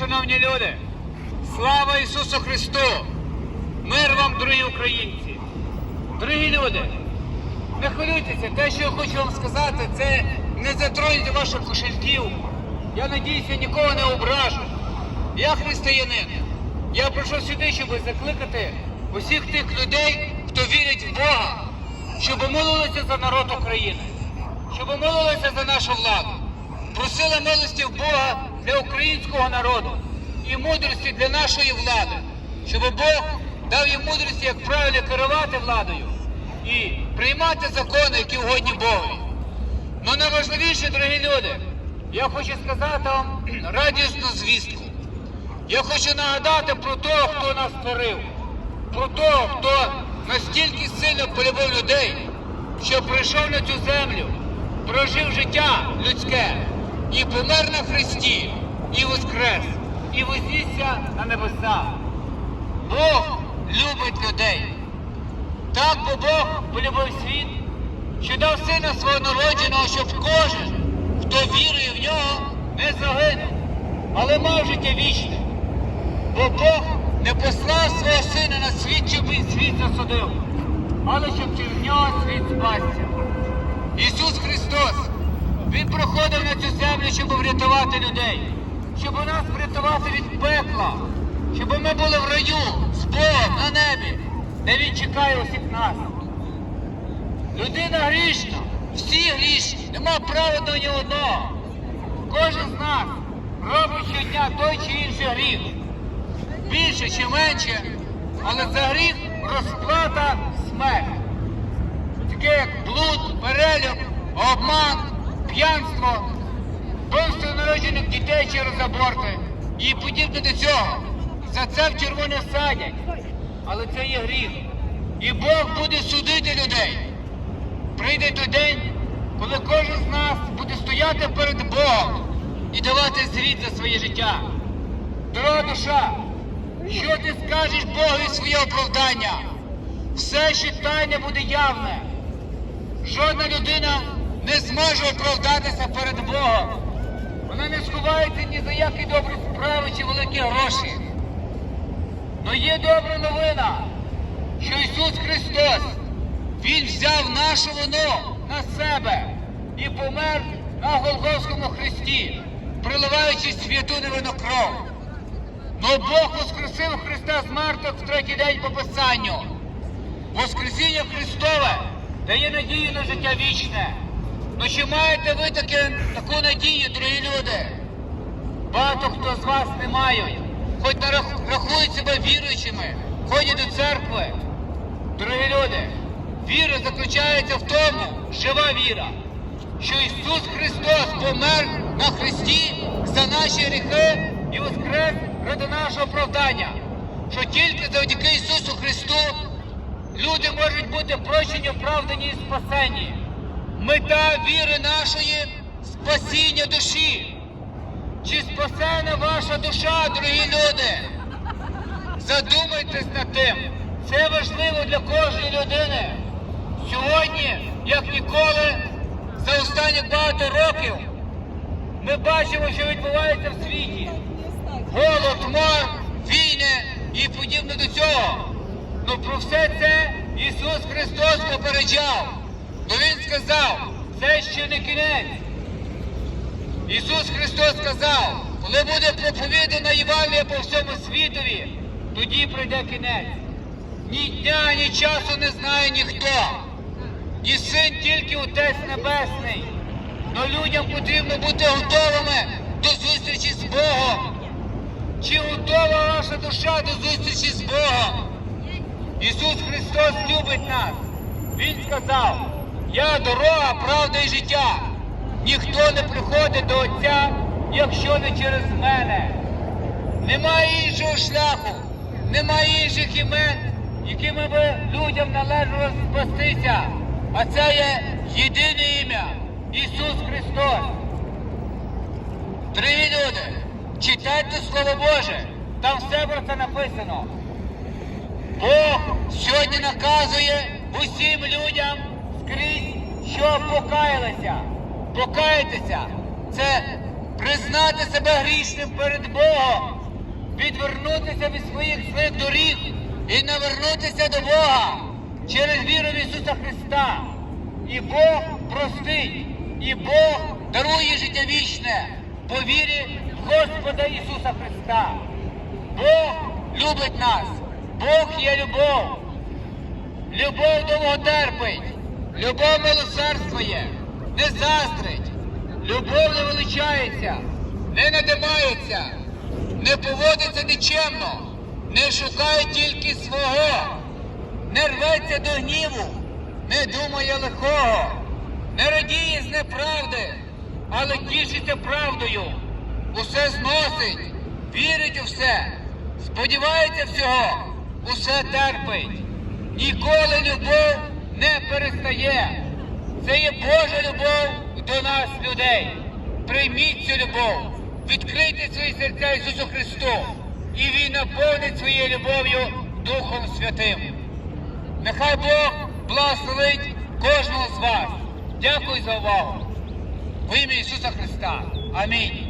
шановні люди! Слава Ісусу Христу! Мир вам, дорогі українці! Дорогі люди! Не хвилюйтеся, те, що я хочу вам сказати, це не затронуть ваших кошельків. Я надіюся, нікого не ображу. Я християнин. Я прийшов сюди, щоб закликати усіх тих людей, хто вірить в Бога, щоб молилися за народ України, щоб молилися за нашу владу, просили милості в Бога для українського народу і мудрості для нашої влади, щоб Бог дав їм мудрості, як правильно керувати владою і приймати закони, які угодні Богові. Ну найважливіше, дорогі люди, я хочу сказати вам радісну звістку. Я хочу нагадати про того, хто нас створив, про того, хто настільки сильно полюбив людей, що прийшов на цю землю, прожив життя людське і помер на Христі, і воскрес, і вознісся на небеса. Бог любить людей. Так бо Бог полюбив світ, що дав сина свого народженого, щоб кожен, хто вірує в нього, не загинув, але мав життя вічне. Бо Бог не послав свого сина на світ, щоб він світ засудив, але щоб через нього світ спасся. Ісус Христос, Він проходив на цю землю, щоб врятувати людей, щоб нас врятувати від пекла, щоб ми були в раю з Богом на небі, де Він чекає усіх нас. Людина грішна, всі грішні, нема праведного ні одного. Кожен з нас робить щодня той чи інший гріх. Більше чи менше, але за гріх розплата смерть. Таке як блуд, перелюб, обман, п'янство, вбивство народжених дітей через аборти і подібне до цього. За це в червоне садять. Але це є гріх. І Бог буде судити людей. Прийде той день, коли кожен з нас буде стояти перед Богом і давати звіт за своє життя. Дорога душа, що ти скажеш Богові своє оправдання? Все, що тайне буде явне. Жодна людина не зможе оправдатися перед Богом. Вона не сховається ні за які добрі справи чи великі гроші. Но є добра новина, що Ісус Христос, Він взяв нашу вину на себе і помер на Голгофському хресті, приливаючи святу невинну кров. Но Бог воскресив Христа з мертвих в третій день по Писанню. Воскресіння Христове дає надію на життя вічне. Ну чи маєте ви таке, таку надію, дорогі люди? Багато хто з вас не мають, хоч рахують себе віруючими, ходять до церкви. Дорогі люди, віра заключається в тому, жива віра, що Ісус Христос помер на Христі за наші гріхи і воскрес ради нашого оправдання, що тільки завдяки Ісусу Христу люди можуть бути прощені, оправдані і спасені. Мета віри нашої спасіння душі. Чи спасена ваша душа, дорогі люди? Задумайтесь над тим. Це важливо для кожної людини. Сьогодні, як ніколи, за останні багато років ми бачимо, що відбувається в світі. Голод, мор, війни і подібне до цього. Ну про все це Ісус Христос попереджав. Бо Він сказав, це ще не кінець. Ісус Христос сказав, коли буде проповідана Євангелія по всьому світові, тоді прийде кінець. Ні дня, ні часу не знає ніхто. Ні син тільки Отець Небесний. Но людям потрібно бути готовими до зустрічі з Богом. Чи готова ваша душа до зустрічі з Богом? Ісус Христос любить нас. Він сказав, я дорога, правда і життя. Ніхто не приходить до Отця, якщо не через мене. Немає іншого шляху, немає інших імен, якими би людям належало спастися. А це є єдине ім'я Ісус Христос. Дорогі люди, читайте Слово Боже, там все про це написано. Бог сьогодні наказує усім людям скрізь, що покаялися. Покаятися це признати себе грішним перед Богом, відвернутися від своїх злих доріг і навернутися до Бога через віру в Ісуса Христа. І Бог простить, і Бог дарує життя вічне по вірі в Господа Ісуса Христа. Бог любить нас, Бог є любов. Любов довго терпить, любов милосердствує, не заздрить, любов не величається, не надимається, не поводиться нічемно, не шукає тільки свого, не рветься до гніву, не думає лихого, не радіє з неправди, але тішиться правдою, усе зносить, вірить у все, сподівається всього, усе терпить. Ніколи любов не перестає. Це є Божа любов до нас, людей. Прийміть цю любов, відкрийте свої серця Ісусу Христу, і Він наповнить своєю любов'ю Духом Святим. Нехай Бог благословить кожного з вас. Дякую за увагу. В ім'я Ісуса Христа. Амінь.